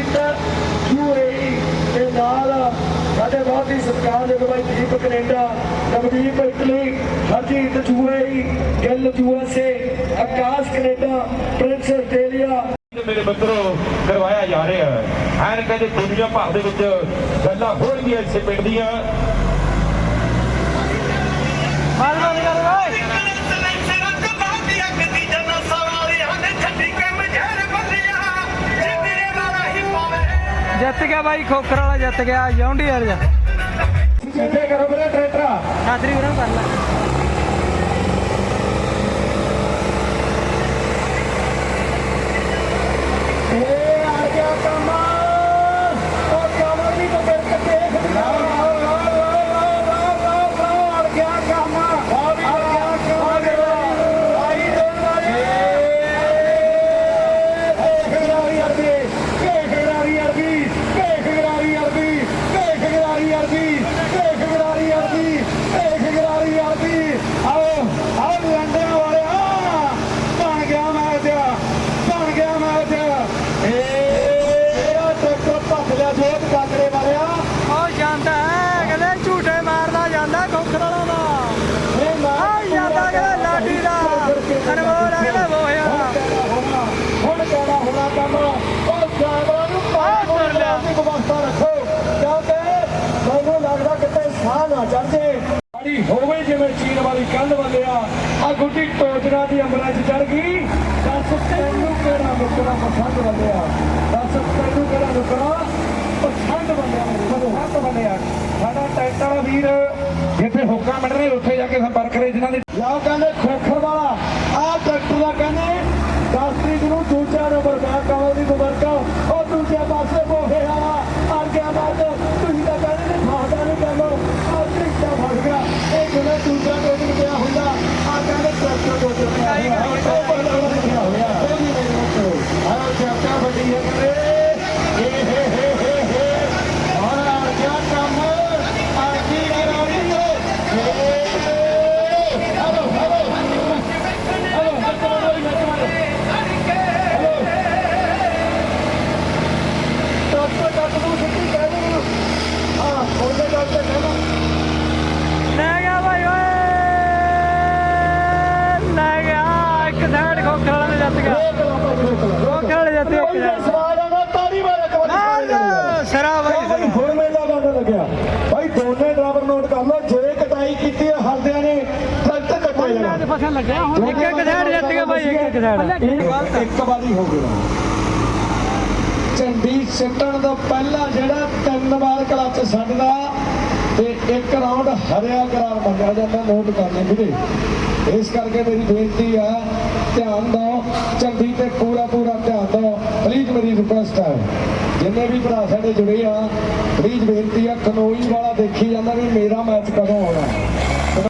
ਕੀਤਾ ਯੂਏਈ ਦੇ ਨਾਲ ਸਾਡੇ ਬਹੁਤ ਹੀ ਸਤਿਕਾਰ ਦੇ ਭਾਈ Deep Canada Navdeep Italy Harjit UAE Gill USA Akash Canada Prince Australia. ਮੇਰੇ ਮਿੱਤਰੋ ਕਰਵਾਇਆ ਜਾ ਰਿਹਾ ਹੈ। ਐਨ ਕਹਿੰਦੇ ਦੁਨੀਆ ਭਰ ਦੇ ਵਿੱਚ ਗੱਲਾਂ ਹੋ ਰਹੀਆਂ ਇਸੇ ਪਿੰਡ ਦੀਆਂ। ਮਾਲਵਾ ਨਿਗਰ ਜਿੱਤ ਗਿਆ ਬਾਈ ਖੋਖਰ ਵਾਲਾ ਜਿੱਤ ਗਿਆ ਜੌਂਡੀ ਯਾਰ ਜਾ ਕਿੱਥੇ ਕਰੋ ਮੇਰੇ ਟਰੈਕਟਰ। ਛਾਤਰੀ ਵੀਰਾਂ ਕਰ ਲੈ ਏ ਆ ਗਿਆ ਕਮਾ ਉਹ ਕਮਰ ਵੀ ਤਾਂ ਫਿਰ ਦੇਖ ਲਾ ਲਾ ਲਾ ਲਾ ਲਾ ਲਾ ਆ ਗਿਆ ਕਮਾ ਆ ਗਿਆ ਕਮਾ ਆਈ ਦੇ ਵਾਲੇ ਖਿਡਾਰੀ ਅਰਬੀ ਕੇ ਖਿਡਾਰੀ ਅਰਬੀ ਕੇ ਖਿਡਾਰੀ ਅਰਬੀ ਕੇ ਖਿਡਾਰੀ ਅਰਬੀ ਕੇ ਖਿਡਾਰੀ ਅਰਬੀ ਕੇ ਖਿਡਾਰੀ ਅਰਬੀ ਆਓ ਆਓ ਲੰਡਿਆਂ ਵਾਲਿਆ ਬਣ ਗਿਆ ਮੈਚ ਬਣ ਗਿਆ ਮੈਚ ਏ ਆ ਟਰੈਕਟਰ ਭੱਜ ਲਿਆ ਜੋਤ ਕਾਕੜੇ ਵਾਲਿਆ ਉਹ ਜਾਂਦਾ ਹੈ, ਕਹਿੰਦੇ ਝੂਟੇ ਮਾਰਦਾ ਜਾਂਦਾ ਖੋਖਰ ਦਾ। ਆ ਜਾਂਦਾ ਕਹਿੰਦੇ ਲਾਡੀ ਦਾ। ਅਨਮੋਲ ਆ ਕਹਿੰਦਾ ਬੋਹਿਆ ਹੁਣ ਕਿਹੜਾ ਹੋਣਾ ਕੰਮ ਉਹ ਜਾਨਵਰਾਂ ਨੂੰ ਆਹ ਤੁਰ ਲਿਆ। ਦੀ ਵਿਵਸਥਾ ਰੱਖੋ ਕਿਉਂਕਿ ਮੈਨੂੰ ਲੱਗਦਾ ਕਿਤੇ ਸਾਹ ਨਾ ਚੜ ਜੇ ਸਾਡੀ ਹੋਵੇ ਜਿਵੇਂ ਚੀਨ ਵਾਲੀ ਕੰਧ ਵੱਲਿਆ ਆ ਗੁੱਡੀ ਟੋਜਣਾ ਦੀ ਅੰਬਰਾਂ 'ਚ ਚੜ ਗਈ। ਦੱਸ ਤੈਨੂੰ ਕਿਹੜਾ ਮੁਕਰਾ ਪਸੰਦ ਵੱਲਿਆ ਦੱਸ ਤੈਨੂੰ ਕਿਹੜਾ ਮੁਕਰਾ ਪਸੰਦ ਵੱਲਿਆ ਪਸੰਦ ਵੱਲਿਆ ਸਾਡਾ ਟੈਂਟ ਵਾਲਾ ਵੀਰ ਜਿੱਥੇ ਹੋਕਾ ਮਿਲ ਰਹੇ ਉੱਥੇ ਜਾ ਕੇ ਸੰਪਰਕ ਕਰੇ ਜਿਨ੍ਹਾਂ ਦੀ ਲਓ ਕਹਿੰਦੇ ਖੋਖਰ ਵਾਲਾ ਆ ਡਾਕਟਰ ਦਾ ਕਹਿੰਦੇ 10 ਤਰੀਕ ਨੂੰ ਦੂਜਾ ਨੰਬਰ ਮੈਂ ਕਹਾਂ ਦੀ ਮੁਬਾਰਕਾਂ ਉਹ ਦੂਜੇ ਪਾਸੇ ਬੋਹੇ ਵਾਲਾ ਆ ਗਿਆ ਬਾਅਦ ਤੁਸੀਂ ਤਾਂ ਕਹਿੰਦੇ ਨੇ ਫਾਦਾ ਨਹੀਂ ਕਹਿੰਦਾ ਆ ਤਰੀਕਾ ਫਸ ਗਿਆ ਇਹ ਜਿਹੜਾ ਦੂਜਾ ਟੋਟਲ ਪਿਆ ਹੁੰਦਾ ਆ ਕਹਿੰਦੇ ਟਰੈਕਟਰ ਟੋਟਲ ਪਿਆ ਹੋਇਆ ਉਹ ਬੰਦਾ ਪਿਆ ਹੋਇਆ ਉਹ ਨਹੀਂ ਮੇਰੇ ਕੋਲ ਆਹ ਚਾਚਾ ਵੱਡੀ ਹੈ ਕਹਿੰਦੇ ਏ ਹੇ ਹੇ ਹੇ ਹੇ ਔਰ ਆ ਗਿਆ ਕੰਮ ਆ ਕੀ ਕਰਾਉਣੀ ਏ ਹਲੋ ਹਲੋ ਹਲੋ ਹੱਥ ਮਾਰੋ ਹੱਥ ਮਾਰੋ ਡਾਕਟਰ ਡਾਕਟਰ ਨੂੰ ਛੁੱਟੀ ਕਹਿ ਦੇ ਹਾਂ ਉਹਦੇ ਡਾਕਟਰ ਕਹਿੰਦਾ ਲੈ ਗਿਆ ਬਾਈ ਓਏ ਲੈ ਗਿਆ ਇੱਕ ਸਾਈਡ ਖੋਖਰ ਵਾਲਾ ਨੇ ਜਿੱਤ ਗਿਆ ਇਹ ਕਲਾ ਖੋਖਰ ਵਾਲੇ ਜਿੱਤ ਗਿਆ ਇੱਕ ਕੋਈ side। ਸਵਾਲ ਆਉਂਦਾ ਤਾੜੀ ਮਾਰੇ ਕਬੱਡੀ ਨਾਲ ਸਰਾ ਬਾਈ ਭਾਈ ਹੁਣ ਮੇਲਾ ਕਰਨ ਲੱਗਿਆ। ਭਾਈ ਦੋਨੇ ਡਰਾਈਵਰ ਨੋਟ ਕਰ ਲਓ ਜੇ ਕਟਾਈ ਕੀਤੀ ਹੈ ਨੇ ਟਰੈਕਟਰ ਕੱਟੇ ਜਾਣਾ। ਤੇ ਫਸਣ ਲੱਗਿਆ ਹੁਣ ਇੱਕ ਇੱਕ ਸਾਈਡ ਜਿੱਤ ਗਿਆ ਬਾਈ ਇੱਕ ਇੱਕ ਸਾਈਡ ਇਹ ਇੱਕ ਵਾਰੀ ਹੋ ਗਿਆ। ਚੰਡੀ ਸਿੱਟਣ ਤੋਂ ਪਹਿਲਾਂ ਜਿਹੜਾ ਤਿੰਨ ਵਾਰ ਕਲੱਚ ਛੱਡਦਾ ਤੇ ਇੱਕ ਰਾਉਂਡ ਹਰਿਆ ਕਰਾਰ ਮੰਗਿਆ ਜਾਂਦਾ, ਨੋਟ ਕਰ ਲੈ ਵੀਰੇ। ਇਸ ਕਰਕੇ ਮੇਰੀ ਬੇਨਤੀ ਆ ਧਿਆਨ ਦਿਓ ਚੰਡੀ ਤੇ ਪੂਰਾ ਪੂਰਾ ਧਿਆਨ ਦਿਓ। ਪਲੀਜ਼ ਮੇਰੀ ਰਿਕੁਐਸਟ ਹੈ, ਜਿੰਨੇ ਵੀ ਭਰਾ ਸਾਡੇ ਜੁੜੇ ਆ ਪਲੀਜ਼ ਬੇਨਤੀ ਆ ਕਨੋਈ ਵਾਲਾ ਦੇਖੀ ਜਾਂਦਾ ਵੀ ਮੇਰਾ ਮੈਚ